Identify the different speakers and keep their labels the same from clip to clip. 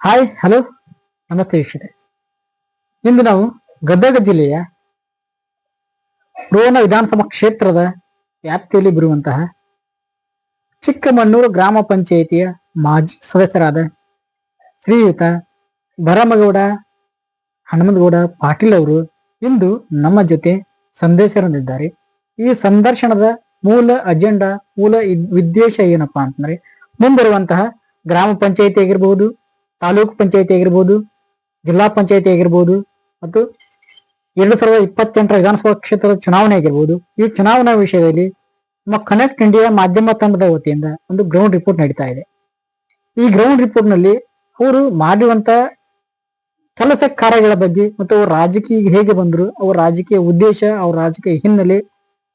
Speaker 1: Hi hello ನಮಸ್ತೆ ವೀಕ್ಷಕರೇ. ಇಂದು ನಾವು ಗದಗ ಜಿಲ್ಲೆಯ ರೋಣ ವಿಧಾನಸಭಾ ಕ್ಷೇತ್ರದ ವ್ಯಾಪ್ತಿಯಲ್ಲಿ ಬರುವಂತಹ ಚಿಕ್ಕಮಣ್ಣೂರು ಗ್ರಾಮ ಪಂಚಾಯಿತಿಯ ಮಾಜಿ ಸದಸ್ಯರಾದ ಶ್ರೀಯುತ ಭರಮಗೌಡ, ಹನುಮಂತಗೌಡ ಪಾಟೀಲ್ ಅವರು ಇಂದು ನಮ್ಮ ಜೊತೆ ಸಂದೇಶರಲ್ಲಿದ್ದಾರೆ ಈ ಸಂದರ್ಶನದ ಮೂಲ ಅಜೆಂಡಾ, ಮೂಲ ಉದ್ದೇಶ ಏನಪ್ಪಾ ಅಂತಂದ್ರೆ ಮುಂಬರುವಂತಹ ಗ್ರಾಮ ಪಂಚಾಯಿತಿ ಆಗಿರ್ಬಹುದು ತಾಲೂಕು ಪಂಚಾಯಿತಿ ಆಗಿರ್ಬೋದು, ಜಿಲ್ಲಾ ಪಂಚಾಯಿತಿ ಆಗಿರ್ಬೋದು ಮತ್ತು ಎರಡು ಸಾವಿರದ ಇಪ್ಪತ್ತೆಂಟರ ವಿಧಾನಸಭಾ ಕ್ಷೇತ್ರದ ಚುನಾವಣೆ ಆಗಿರ್ಬೋದು. ಈ ಚುನಾವಣಾ ವಿಷಯದಲ್ಲಿ ನಮ್ಮ ಕನೆಕ್ಟ್ ಇಂಡಿಯಾ ಮಾಧ್ಯಮ ತಂಡದ ವತಿಯಿಂದ ಒಂದು ಗ್ರೌಂಡ್ ರಿಪೋರ್ಟ್ ನಡೀತಾ ಇದೆ. ಈ ಗ್ರೌಂಡ್ ರಿಪೋರ್ಟ್ನಲ್ಲಿ ಅವರು ಮಾಡಿರುವಂತ ಕೆಲಸ ಕಾರ್ಯಗಳ ಬಗ್ಗೆ ಮತ್ತು ಅವ್ರ ರಾಜಕೀಯ ಹೇಗೆ ಬಂದ್ರು, ಅವ್ರ ರಾಜಕೀಯ ಉದ್ದೇಶ, ಅವ್ರ ರಾಜಕೀಯ ಹಿನ್ನೆಲೆ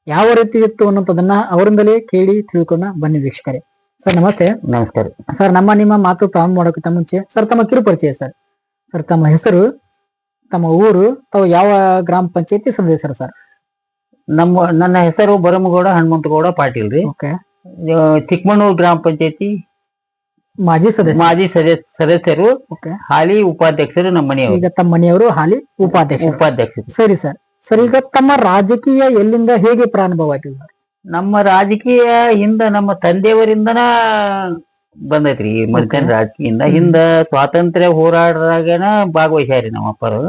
Speaker 1: ಯಾವ ರೀತಿ ಇತ್ತು ಅನ್ನೋದನ್ನ ಅವರಿಂದಲೇ ಕೇಳಿ ತಿಳ್ಕೊಂಡ ಬನ್ನಿ ವೀಕ್ಷಕರೇ. ಸರ್ ನಮಸ್ತೆ.
Speaker 2: ನಮಸ್ಕಾರ.
Speaker 1: ಸರ್ ನಮ್ಮ ನಿಮ್ಮ ಮಾತು ಪ್ರಾರಂಭ ಮಾಡೋಕ್ಕಿಂತ ಮುಂಚೆ ಸರ್ ತಮ್ಮ ಕಿರು ಪರಿಚಯ ಸರ್. ಸರ್ ತಮ್ಮ ಹೆಸರು ತಮ್ಮ ಊರು ತಾವು ಯಾವ ಗ್ರಾಮ ಪಂಚಾಯತಿ ಸದಸ್ಯರು ಸರ್?
Speaker 2: ನಮ್ಮ ನನ್ನ ಹೆಸರು ಬರಮಗೌಡ ಹನುಮಂತಗೌಡ ಪಾಟೀಲ್ ರೀ.
Speaker 1: ಓಕೆ.
Speaker 2: ಚಿಕ್ಕಮಗಳೂರು ಚಿಕ್ಕಮಣ್ಣೂರು ಗ್ರಾಮ ಪಂಚಾಯತಿ
Speaker 1: ಮಾಜಿ ಸದಸ್ಯ.
Speaker 2: ಮಾಜಿ ಸದಸ್ಯ ಸದಸ್ಯರು
Speaker 1: ಓಕೆ.
Speaker 2: ಹಾಲಿ ಉಪಾಧ್ಯಕ್ಷರು ನಮ್ಮ ಮನೆಯವರು.
Speaker 1: ಈಗ ತಮ್ಮ ಮನೆಯವರು ಹಾಲಿ ಉಪಾಧ್ಯಕ್ಷ
Speaker 2: ಉಪಾಧ್ಯಕ್ಷರು.
Speaker 1: ಸರಿ ಸರ್. ಸರ್ ಈಗ ತಮ್ಮ ರಾಜಕೀಯ ಎಲ್ಲಿಂದ ಹೇಗೆ ಪ್ರಾರಂಭವಾಗಿದೆ? ಸರ್
Speaker 2: ನಮ್ಮ ರಾಜಕೀಯ ಹಿಂದ ನಮ್ಮ ತಂದೆಯವರಿಂದನ ಬಂದೈತ್ರಿ. ಈ ಮನುಷ್ಯನ ರಾಜಕೀಯದಿಂದ ಹಿಂದ ಸ್ವಾತಂತ್ರ್ಯ ಹೋರಾಟದಾಗನ ಭಾಗವಹಿಸ್ಯಾರಿ ನಮ್ಮ ಅಪ್ಪರು.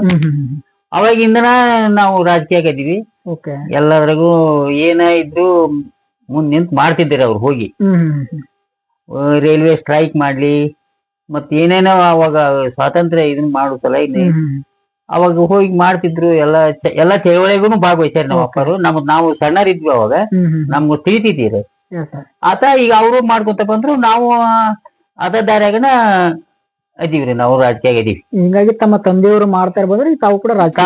Speaker 2: ಅವಾಗಿಂದನ ನಾವು ರಾಜಕೀಯ ಇದೀವಿ
Speaker 1: ಓಕೆ
Speaker 2: ಎಲ್ಲರಿಗೂ ಏನ ಇದ್ರು ಮುಂದ್ ನಿಂತ್ ಮಾಡ್ತಿದ್ದೀರಿ ಅವ್ರು ಹೋಗಿ. ರೈಲ್ವೆ ಸ್ಟ್ರೈಕ್ ಮಾಡ್ಲಿ ಮತ್ ಏನೇನೋ ಅವಾಗ ಸ್ವಾತಂತ್ರ್ಯ ಇದನ್ನ ಮಾಡೋ ಸಲ ಅವಾಗ ಹೋಗಿ ಮಾಡ್ತಿದ್ರು ಎಲ್ಲ ಎಲ್ಲ ಚಳವಳಿಗೂ ಭಾಗವಹಿಸ್ಯಾರ ನಮ್ಮ ಅಪ್ಪರು. ನಮ್ ನಾವು ಸಣ್ಣರಿದ್ವಿ ಅವಾಗ. ನಮ್ಗ ತಿಳಿತಿದ್ದೀರಿ ಆತ ಈಗ ಅವರು ಮಾಡ್ಕೊಂತ ಬಂದ್ರು ನಾವು ಅದ ದಾರ್ಯಾಗನ ಅದೀವ್ರಿ ನಾವು ರಾಜಕೀಯ ಇದೀವಿ.
Speaker 1: ಹಿಂಗಾಗಿ ತಮ್ಮ ತಂದೆಯವರು ಮಾಡ್ತಾ ಇರ್ಬೋದ್ರಿ ತಾವು ಕೂಡ ರಾಜಕೀಯ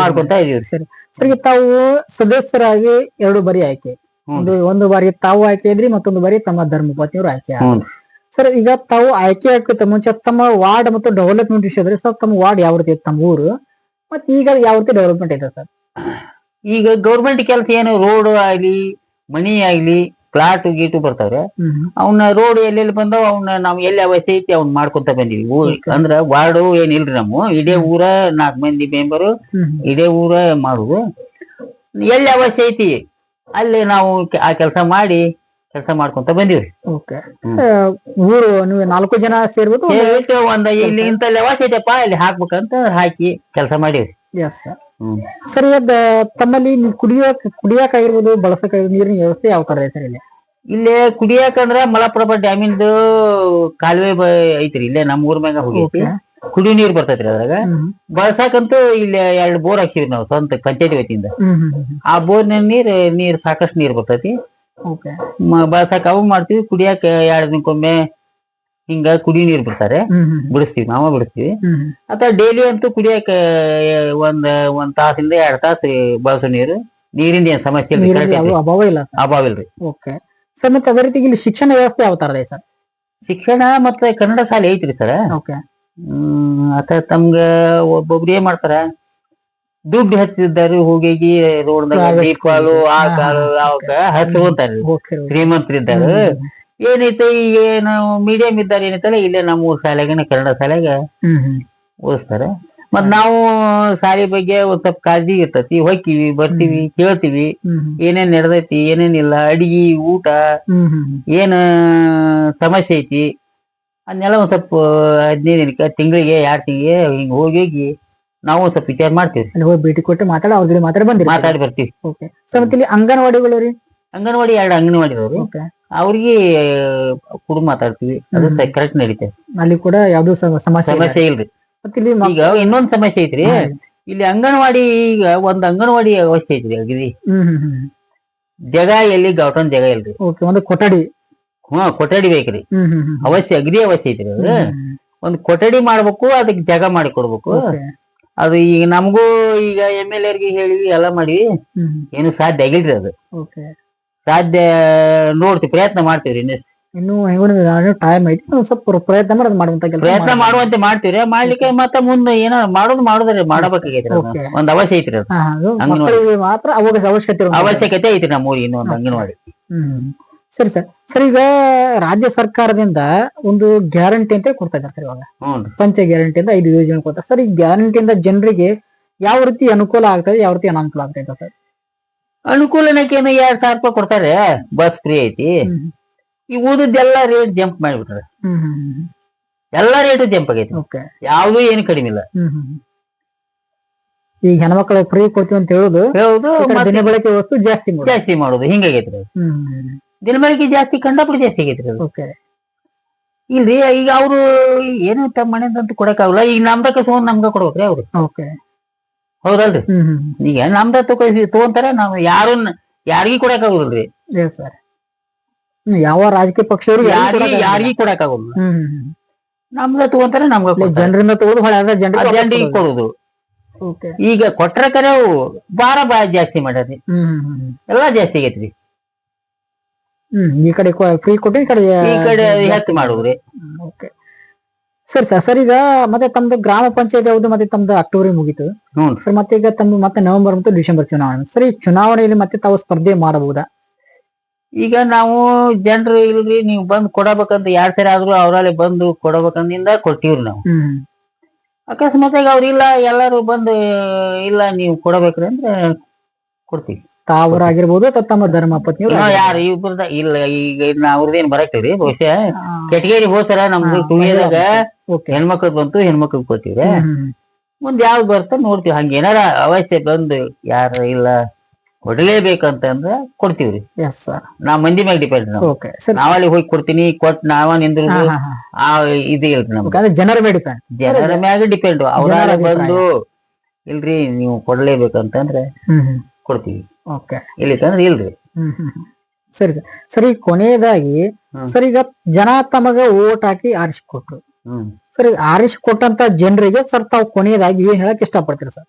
Speaker 2: ಮಾಡ್ಕೊಂತ ಇದೀವ್ರಿ.
Speaker 1: ಸರಿ. ಸರ್ ತಾವು ಸದಸ್ಯರಾಗಿ ಎರಡು ಬಾರಿ ಆಯ್ಕೆ. ಒಂದು ಒಂದು ಬಾರಿ ತಾವು ಆಯ್ಕೆ ಇದ್ರಿ ಮತ್ತೊಂದು ಬಾರಿ ತಮ್ಮ ಧರ್ಮಪತ್ನಿಯವರು ಆಯ್ಕೆ ಸರ್ ಈಗ ತಾವು ಆಯ್ಕೆ ಆಗ್ತದೆ ಮುಂಚೆ ತಮ್ಮ ವಾರ್ಡ್ ಮತ್ತು ಡೆವಲಪ್ಮೆಂಟ್ ವಿಷಯದಲ್ಲಿ ಸರ್ ತಮ್ಮ ವಾರ್ಡ್ ಯಾವ ರೀತಿ ಇತ್ತು? ತಮ್ಮ ಊರು. ಮತ್ತೆ ಈಗ ಯಾವ ರೀತಿ ಡೆವಲಪ್ಮೆಂಟ್ ಇದೆ ಸರ್?
Speaker 2: ಈಗ ಗೌರ್ಮೆಂಟ್ ಕೆಲಸ ಏನು ರೋಡ್ ಆಗ್ಲಿ ಮನಿ ಆಗ್ಲಿ ಪ್ಲಾಟ್ ಗೀಟು ಬರ್ತಾವ್ರೆ. ಅವನ್ನ ರೋಡ್ ಎಲ್ಲೆಲ್ಲಿ ಬಂದಾವ ಅವನ್ನ ನಾವ್ ಎಲ್ಲಿ ಅವಶ್ಯ ಐತಿ ಅವ್ನ್ ಮಾಡ್ಕೊಂತ ಬಂದಿವಿ. ಅಂದ್ರ ವಾರ್ಡು ಏನಿಲ್ರಿ ನಮ್ಮ ಇಡೇ ಊರ ನಾಲ್ಕ್ ಮಂದಿ ಮೆಂಬರು ಇಡೇ ಊರ ಮಾಡುದು. ಎಲ್ಲಿ ಅವಶ್ಯ ಐತಿ? ಅಲ್ಲಿ ನಾವು ಆ ಕೆಲಸ ಮಾಡಿ ಕೆಲಸ ಮಾಡ್ಕೊಂತ ಬಂದಿವ್ರಿ.
Speaker 1: ಓಕೆ ಊರು ನೀವು ನಾಲ್ಕು ಜನ ಸೇರ್ಬಿಟ್ಟು
Speaker 2: ಹೇಳ್ಬಿಟ್ಟು ಒಂದ್ ಇಲ್ಲಿ ಇಂತ ಲೆವಾಸ್ ಐತಪ್ಪ ಇಲ್ಲಿ ಹಾಕ್ಬೇಕಂತ ಹಾಕಿ ಕೆಲಸ ಮಾಡಿವ್ರಿ.
Speaker 1: ಎಸ್ ಸರ್ ಸರ್ ತಮ್ಮಲ್ಲಿ ಕುಡಿಯೋಕ್ ಕುಡಿಯಾಕ ಆಗಿರ್ಬೋದು ಬಳಸಕ್ ನೀರಿನ ವ್ಯವಸ್ಥೆ ಯಾವ ತರ ಇದೆ ಸರ್ ಇಲ್ಲಿ?
Speaker 2: ಇಲ್ಲೇ ಕುಡಿಯಾಕಂದ್ರ ಮಲಪ್ರಭಾ ಡ್ಯಾಮಿಂದ ಕಾಲುವೆ ಐತ್ರಿ ಇಲ್ಲೇ ನಮ್ ಊರ್ ಮ್ಯಾಗ ಹೋಗೈತಿ. ಕುಡಿ ನೀರ್ ಬರ್ತೈತ್ರಿ ಅದ್ರಾಗ. ಬಳಸಾಕಂತೂ ಇಲ್ಲಿ ಎರಡ್ ಬೋರ್ ಹಾಕಿವ್ರಿ ನಾವು ಸ್ವಂತ ಪಂಚಾಯತಿ ವತಿಯಿಂದ. ಆ ಬೋರ್ ನೀರ್ ನೀರ್ ಸಾಕಷ್ಟು ನೀರ್ ಬರ್ತೈತಿ. ಬಳಸಾಕ ಅವು ಮಾಡ್ತೀವಿ ಕುಡಿಯಾಕ ಎರಡ್ ದಿನಕ್ಕೊಮ್ಮೆ ಹಿಂಗ ಕುಡಿ ನೀರ್ ಬಿಡ್ತಾರೆ. ಬಿಡಿಸ್ತೀವಿ ನಾವ ಬಿಡಿಸ್ತೀವಿ. ಅಥವಾ ಡೈಲಿ ಅಂತೂ ಕುಡಿಯಾಕ ಒಂದ್ ಒಂದ್ ತಾಸಿಂದ ಎರಡ್ ತಾಸ ಬಳಸೋ ನೀರು. ನೀರಿಂದ ಏನ್ ಸಮಸ್ಯೆ.
Speaker 1: ಅಭಾವ ಇಲ್ಲ
Speaker 2: ಅಭಾವ ಇಲ್ರಿ.
Speaker 1: ಓಕೆ. ಸರ್ ಮತ್ತೆ ಅದೇ ರೀತಿ ಇಲ್ಲಿ ಶಿಕ್ಷಣ ವ್ಯವಸ್ಥೆ ಯಾವ ತರ ಇದೆ ಸರ್?
Speaker 2: ಶಿಕ್ಷಣ ಮತ್ತೆ ಕನ್ನಡ ಶಾಲೆ ಐತ್ರಿ ಸರ್.
Speaker 1: ಓಕೆ.
Speaker 2: ಹ್ಮ್ ಅತ ತಮ್ಗ ಒಬ್ಬೊಬ್ರು ಏನ್ ಮಾಡ್ತಾರ? ದುಡ್ಡು ಹಚ್ಚಿದ್ದಾರೆ ಹೋಗಿ ರೋಡ್ ದೀಪಾಲು. ಆ
Speaker 1: ಕಾಲ
Speaker 2: ಕಾಲು
Speaker 1: ಹಾ,
Speaker 2: ಆ
Speaker 1: okay.
Speaker 2: ಹಸು ಅಂತಾರ ಏನೈತೆ ಈಗ ನಾವು ಮೀಡಿಯಂ ಇದ್ದಾರೆ ಏನೈತಲ್ಲ ಇಲ್ಲೇ ನಮ್ಮ ಊರ್ ಶಾಲೆಗೆ ಕನ್ನಡ ಶಾಲೆಗೆ ಓದಿಸ್ತಾರೆ. ಮತ್ ನಾವು ಶಾಲೆ ಬಗ್ಗೆ ಒಂದ್ ಸ್ವಲ್ಪ ಕಾಳಜಿ ಇರ್ತತಿ. ಹೋಕ್ಕಿವಿ ಬರ್ತೀವಿ ಕೇಳ್ತೀವಿ. ಏನೇನ್ ನಡೆದೈತಿ ಏನೇನಿಲ್ಲ ಅಡಿಗೆ ಊಟ ಏನ್ ಸಮಸ್ಯೆ ಐತಿ ಅದನ್ನೆಲ್ಲ ಒಂದ್ ಸ್ವಲ್ಪ ಹದಿನೈದು ದಿನಕ್ಕೆ ತಿಂಗಳಿಗೆ ಎರಡ್ ತಿಂಗಳಿಗೆ ಹಿಂಗ್ ಹೋಗಿ ಹೋಗಿ ನಾವು ಸ್ವಲ್ಪ ವಿಚಾರ ಮಾಡ್ತೀವಿ.
Speaker 1: ಅಲ್ಲಿ ಹೋಗಿ ಭೇಟಿ ಕೊಟ್ಟು ಮಾತಾಡ ಅವ್ರ ಜೊತೆ ಮಾತಾಡಿ ಬಂದಿರಿ.
Speaker 2: ಮಾತಾಡಿ ಬರ್ತೀವಿ.
Speaker 1: ಓಕೆ ಸರ್ ಮತ್ತೆ ಇಲ್ಲಿ ಅಂಗನವಾಡಿಗಳು ರೀ?
Speaker 2: ಅಂಗನವಾಡಿ ಎರಡು ಅಂಗನವಾಡಿ ಅವರು
Speaker 1: ಓಕೆ
Speaker 2: ಅವ್ರಿಗೆ ಕುಡು ಮಾತಾಡ್ತೀವಿ. ಅದು. ಕರೆಕ್ಟ್ ನಡೀತದೆ.
Speaker 1: ಅಲ್ಲಿ ಕೂಡ ಯಾವ್ದು ಸಮಸ್ಯೆ.
Speaker 2: ಸಮಸ್ಯೆ ಇಲ್ರಿ.
Speaker 1: ಮತ್ತೆ ಇಲ್ಲಿ
Speaker 2: ಈಗ ಇನ್ನೊಂದು ಸಮಸ್ಯೆ ಐತ್ರಿ. ಇಲ್ಲಿ ಅಂಗನವಾಡಿ ಈಗ ಒಂದ್ ಅಂಗನವಾಡಿ ಅವಶ್ಯ ಐತ್ರಿ ಅಗದಿ
Speaker 1: ಹ್ಮ್ ಹ್ಮ್ ಹ್ಮ್
Speaker 2: ಜಾಗ ಎಲ್ಲಿ ಗೌಟನ್ ಜಾಗ ಇಲ್ರಿ
Speaker 1: ಓಕೆ ಒಂದು ಕೊಠಡಿ.
Speaker 2: ಹ್ಮ್ ಕೊಠಡಿ ಬೇಕ್ರಿ.
Speaker 1: ಹ್ಮ್ ಹ್ಮ್ ಹ್ಮ್
Speaker 2: ಅವಶ್ಯ ಅಗದಿ ಅವಶ್ಯ ಐತ್ರಿ ಅದು
Speaker 1: ಹ್ಮ್.
Speaker 2: ಒಂದ್ ಕೊಠಡಿ ಮಾಡ್ಬೇಕು ಅದಕ್ಕೆ ಜಾಗ ಮಾಡಿ ಕೊಡ್ಬೇಕು
Speaker 1: ಓಕೆ.
Speaker 2: ಅದು ಈಗ ನಮಗೂ ಈಗ ಎಂ ಎಲ್ ಎರ್ಗೆ ಹೇಳಿವಿ ಎಲ್ಲ
Speaker 1: ಮಾಡಿ
Speaker 2: ಏನು ಸಾಧ್ಯ ಆಗಿಲ್ರಿ ಅದು.
Speaker 1: ಓಕೆ.
Speaker 2: ಸಾಧ್ಯ ನೋಡ್ತೀವಿ ಪ್ರಯತ್ನ ಮಾಡ್ತೀವ್ರಿ
Speaker 1: ಇನ್ನು ಹೆಂಗೂ ಟೈಮ್ ಐತಿ ಒಂದ್ ಸ್ವಲ್ಪ ಪ್ರಯತ್ನ ಮಾಡೋದು ಮಾಡುವಂತ ಕೆಲಸ
Speaker 2: ಪ್ರಯತ್ನ ಮಾಡುವಂತೆ ಮಾಡ್ತೀವ್ರಿ ಮಾಡ್ಲಿಕ್ಕೆ ಮತ್ತೆ ಮುಂದೆ ಏನೋ ಮಾಡೋದು ಮಾಡುದ್ರಿ.
Speaker 1: Okay.
Speaker 2: ಒಂದ್ ಅವಶ್ಯ ಐತ್ರಿ ಅದು
Speaker 1: ಮಕ್ಕಳಿಗೆ ಮಾತ್ರ ಅವಾಗ ಅವಶ್ಯಕತೆ
Speaker 2: ಅವಶ್ಯಕತೆ ಐತ್ರಿ ನಮ್ಮ ಊರಿಗೆ ಇನ್ನೊಂದು ಅಂಗನವಾಡಿ.
Speaker 1: ಹ್ಮ್. ಸರಿ ಸರ್. ಸರ್ ಈಗ ರಾಜ್ಯ ಸರ್ಕಾರದಿಂದ ಒಂದು ಗ್ಯಾರಂಟಿ ಅಂತ ಕೊಡ್ತಾ ಇದ್ದಾರೆ ಸರ್ ಇವಾಗ.
Speaker 2: ಪಂಚ
Speaker 1: ಪಂಚ ಗ್ಯಾರಂಟಿಯಿಂದ ಐದು ಯೋಜನೆ ಕೊಡ್ತಾರೆ ಸರ್ ಈ ಗ್ಯಾರಂಟಿಯಿಂದ ಜನರಿಗೆ ಯಾವ ರೀತಿ ಅನುಕೂಲ ಆಗ್ತದೆ ಯಾವ ರೀತಿ ಅನಾನುಕೂಲ ಆಗ್ತದೆ ಸರ್?
Speaker 2: ಅನುಕೂಲನಕ್ಕೇನು ಎರಡ್ ಸಾವಿರ ರೂಪಾಯಿ ಕೊಡ್ತಾರೆ. ಬಸ್ ಫ್ರೀ ಐತಿ. ಈ ಊದಿದ್ದೆಲ್ಲ ರೇಟ್ ಜಂಪ್ ಮಾಡಿಬಿಟ್ರೆ. ಎಲ್ಲಾ ರೇಟು ಜಂಪ್ ಆಗೈತಿ. ಯಾವ್ದು ಏನು ಕಡಿಮೆ ಇಲ್ಲ.
Speaker 1: ಈಗ ಹೆಣ್ಮಕ್ಳಿಗೆ ಫ್ರೀ ಕೊಡ್ತೀವಿ ಅಂತ ಹೇಳುದು
Speaker 2: ಹೇಳುದು
Speaker 1: ಈ ದಿನ ಬಳಕೆ ವಸ್ತು ಜಾಸ್ತಿ ಮಾಡೋದು.
Speaker 2: ಜಾಸ್ತಿ ಮಾಡುದು. ಹಿಂಗಾಗೈತ್ರಿ.
Speaker 1: ಹ್ಮ್.
Speaker 2: ದಿನಬಳಕೆ ಜಾಸ್ತಿ ಕಂಡಪಡಿ ಜಾಸ್ತಿ ಆಗೈತ್ರಿ ಅದು.
Speaker 1: ಓಕೆ
Speaker 2: ಇಲ್ರಿ ಈಗ ಅವ್ರು ಏನು ತಮ್ಮ ಮನೆದಂತ ಕೊಡಕ್ಕಾಗಲ್ಲ. ಈಗ ನಮ್ದ ಕಸ್ಕೊಂಡ್ ನಮ್ಗ ಕೊಡ್ಬೇಕ್ರಿ ಅವ್ರು.
Speaker 1: ಓಕೆ
Speaker 2: ಹೌದಲ್ರಿ? ಈಗ ನಮ್ದ ತಗೊಳ್ಸಿ ತಗೊಂತಾರ ನಾವು ಯಾರು ಯಾರಿಗೂ ಕೊಡಕ್ಕಾಗುದಿಲ್ರಿ.
Speaker 1: ಸರ್ ಯಾವ ರಾಜಕೀಯ ಪಕ್ಷವರು
Speaker 2: ಯಾರಿಗೂ ಯಾರಿಗೂ
Speaker 1: ಕೊಡಕ್ಕಾಗಲ್ಲ.
Speaker 2: ನಮ್ದ ತಗೊಂತಾರ ನಮ್ಗ.
Speaker 1: ಜನರಿಂದ ತಗೋದು ಹೊಳೆ ಜನರಿಗೆ
Speaker 2: ಕೊಡುದು. ಈಗ ಕೊಟ್ರ ಕರೆ ಭಾರ ಬಾ ಜಾಸ್ತಿ
Speaker 1: ಮಾಡ್ರಿ
Speaker 2: ಎಲ್ಲಾ ಜಾಸ್ತಿ ಆಗೈತ್ರಿ
Speaker 1: ಹ್ಮ್ ಈ ಕಡೆ ಫ್ರೀ ಕೊಟ್ಟು ಈ ಕಡೆ
Speaker 2: ಈ ಕಡೆ ಹೆಚ್ಚು ಮಾಡುದ್ರಿ
Speaker 1: ಓಕೆ ಸರಿ ಸರ್ ಸರ್ ಈಗ ಮತ್ತೆ ತಮ್ದು ಗ್ರಾಮ ಪಂಚಾಯತ್ ಯಾವ್ದು ಮತ್ತೆ ತಮ್ದು ಅಕ್ಟೋಬರ್ ಮುಗೀತು.
Speaker 2: ಹ್ಞೂ
Speaker 1: ಸರ್ ಮತ್ತೆ ಈಗ ತಮ್ಮ ಮತ್ತೆ ನವೆಂಬರ್ ಮತ್ತು ಡಿಸೆಂಬರ್ ಚುನಾವಣೆ. ಸರ್ ಈ ಚುನಾವಣೆಯಲ್ಲಿ ಮತ್ತೆ ತಾವು ಸ್ಪರ್ಧೆ ಮಾಡಬಹುದಾ?
Speaker 2: ಈಗ ನಾವು ಜನರು ಇಲ್ರಿ ನೀವು ಬಂದು ಕೊಡಬೇಕಂತ ಯಾರ್ ಸರಿ ಆದ್ರೂ ಅವರಲ್ಲಿ ಬಂದು ಕೊಡಬೇಕಂದಿಂದ ಕೊಟ್ಟಿವ್ರಿ ನಾವು. ಅಕಸ್ಮಾತ್ ಈಗ ಅವ್ರು ಇಲ್ಲ ಎಲ್ಲಾರು ಬಂದು ಇಲ್ಲ ನೀವು ಕೊಡಬೇಕ್ರಿ ಅಂದ್ರೆ ಕೊಡ್ತೀವಿ.
Speaker 1: ತಾವರಾಗಿರ್ಬೋದು ಅಥವಾ ತಮ್ಮ ಧರ್ಮ ಪತ್ನಿಯವರು
Speaker 2: ನಾವ್ ಯಾರು ಇಬ್ಬರದ ಇಲ್ಲ ಈಗ ಅವ್ರದೇನ್ ಬರಕ್ರಿ ಬಹುಶಃ. ಕೆಟಗೇರಿ ಹೋಸರ ನಮ್ದು
Speaker 1: ಹಾ,
Speaker 2: ಟೂ ಇಯರ್ದಾಗ
Speaker 1: ಓಕೆ.
Speaker 2: ಹೆಣ್ಮಕ್ಳದ್ ಬಂತು ಹೆಣ್ಮಕ್ಳ ಕೊಟ್ಟಿವ್ರಿ. ಮುಂದ್ ಯಾವ್ದು ಬರ್ತ ನೋಡ್ತೀವಿ. ಹಂಗ ಏನಾರ ಅವಶ್ಯ ಬಂದು ಯಾರ ಇಲ್ಲ ಕೊಡ್ಲೇಬೇಕಂತಂದ್ರ ಕೊಡ್ತೀವ್ರಿ. ನಾವ್ ಮಂದಿ ಮ್ಯಾಗ ಡಿಪೆಂಡ್ ನಾವಲ್ಲಿ ಹೋಗಿ ಕೊಡ್ತೀನಿ ಕೊಟ್ ನಾವ ನಿಂದ್ರು ಆ ಇದು ಇಲ್ರಿ ನಮ್ಗೆ
Speaker 1: ಜನರ ಮೇಲೆ ಡಿಪೆಂಡ್
Speaker 2: ಜನರ ಮ್ಯಾಗ ಡಿಪೆಂಡ್ ಅವ್ರ ಬಂದು ಇಲ್ರಿ ನೀವು ಕೊಡ್ಲೇಬೇಕಂತಂದ್ರೆ. ಕೊಡ್ತೀವಿ
Speaker 1: ಓಕೆ.
Speaker 2: ಇಲ್ಲಿಕಂದ್ರೆ ಇಲ್ರಿ
Speaker 1: ಹ್ಮ್ ಹ್ಮ್ ಹ್ಮ್. ಸರಿ ಸರ್. ಸರಿ ಕೊನೆಯದಾಗಿ ಸರಿ ಈಗ ಜನ ತಮಗ ಓಟ್ ಹಾಕಿ ಆರಿಸಿಕೊಟ್ರು. ಸರಿ ಆರಿಸಿಕೊಟ್ಟಂತ ಜನರಿಗೆ ಸರ್ ತಾವು ಕೊನೆಯದಾಗಿ ಏನ್ ಹೇಳಕ್ ಇಷ್ಟಪಡ್ತೀರಿ ಸರ್?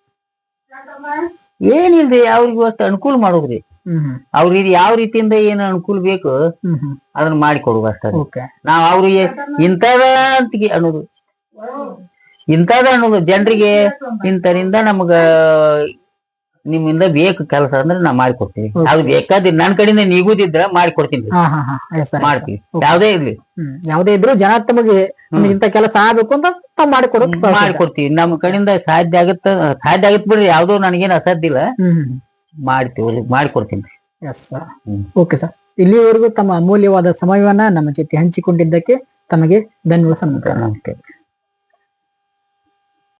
Speaker 2: ಏನಿಲ್ರಿ ಅವ್ರಿಗೆ ಅಷ್ಟು ಅನುಕೂಲ ಮಾಡೋದ್ರಿ ಅವ್ರಿಗೆ ಯಾವ ರೀತಿಯಿಂದ ಏನ್ ಅನುಕೂಲ ಬೇಕು ಅದನ್ನ ಮಾಡಿ ಕೊಡುವ ಅಷ್ಟೇ ನಾವ್ ಅವ್ರಿಗೆ ಇಂಥದ ಅಂತ ಅನ್ನೋದು. ಇಂಥದ ಅನ್ನೋದು ಜನರಿಗೆ ಇಂಥರಿಂದ ನಮಗ ನಿಮ್ಮಿಂದ ಬೇಕು ಕೆಲಸ ಅಂದ್ರೆ ನಾ
Speaker 1: ಮಾಡಿಕೊಡ್ತೀನಿ.
Speaker 2: ಅದು ಬೇಕಾದ್ರೆ ನನ್ನ ಕಡೆಯಿಂದ ನೀಗುದಿದ್ರ ಮಾಡ್ಕೊಡ್ತೀನಿ.
Speaker 1: ಹಾ ಹಾ ಹಾ. ಎಸ್ ಸರ್
Speaker 2: ಮಾಡ್ತೀವಿ. ಯಾವ್ದೇ ಇರ್ಲಿ.
Speaker 1: ಹ್ಮ್ ಯಾವುದೇ ಇದ್ರು ಜನ ತಮಗೆ ನಮ್ಗೆ ಇಂತ ಕೆಲಸ ಆಗ್ಬೇಕು ಅಂತ ತಾವ್
Speaker 2: ಮಾಡ್ಕೊಡ್ತೀವಿ. ನಮ್ಮ ಕಡೆಯಿಂದ ಸಾಧ್ಯ ಆಗತ್ತ ಸಾಧ್ಯ ಆಗತ್ ಬಿಡ್ರಿ. ಯಾವ್ದೋ ನನಗೇನ ಅಸಾಧ್ಯ ಇಲ್ಲ.
Speaker 1: ಹ್ಮ್
Speaker 2: ಮಾಡ್ತೀವಿ ಮಾಡ್ಕೊಡ್ತೀನಿ.
Speaker 1: Yes sir
Speaker 2: hmm.
Speaker 1: Okay sir ಇಲ್ಲಿವರೆಗೂ ತಮ್ಮ ಅಮೂಲ್ಯವಾದ ಸಮಯವನ್ನ ನಮ್ಮ ಜೊತೆ ಹಂಚಿಕೊಂಡಿದ್ದಕ್ಕೆ ತಮಗೆ ಧನ್ಯವಾದ ಸಮಯ
Speaker 2: ನಮಸ್ತೆ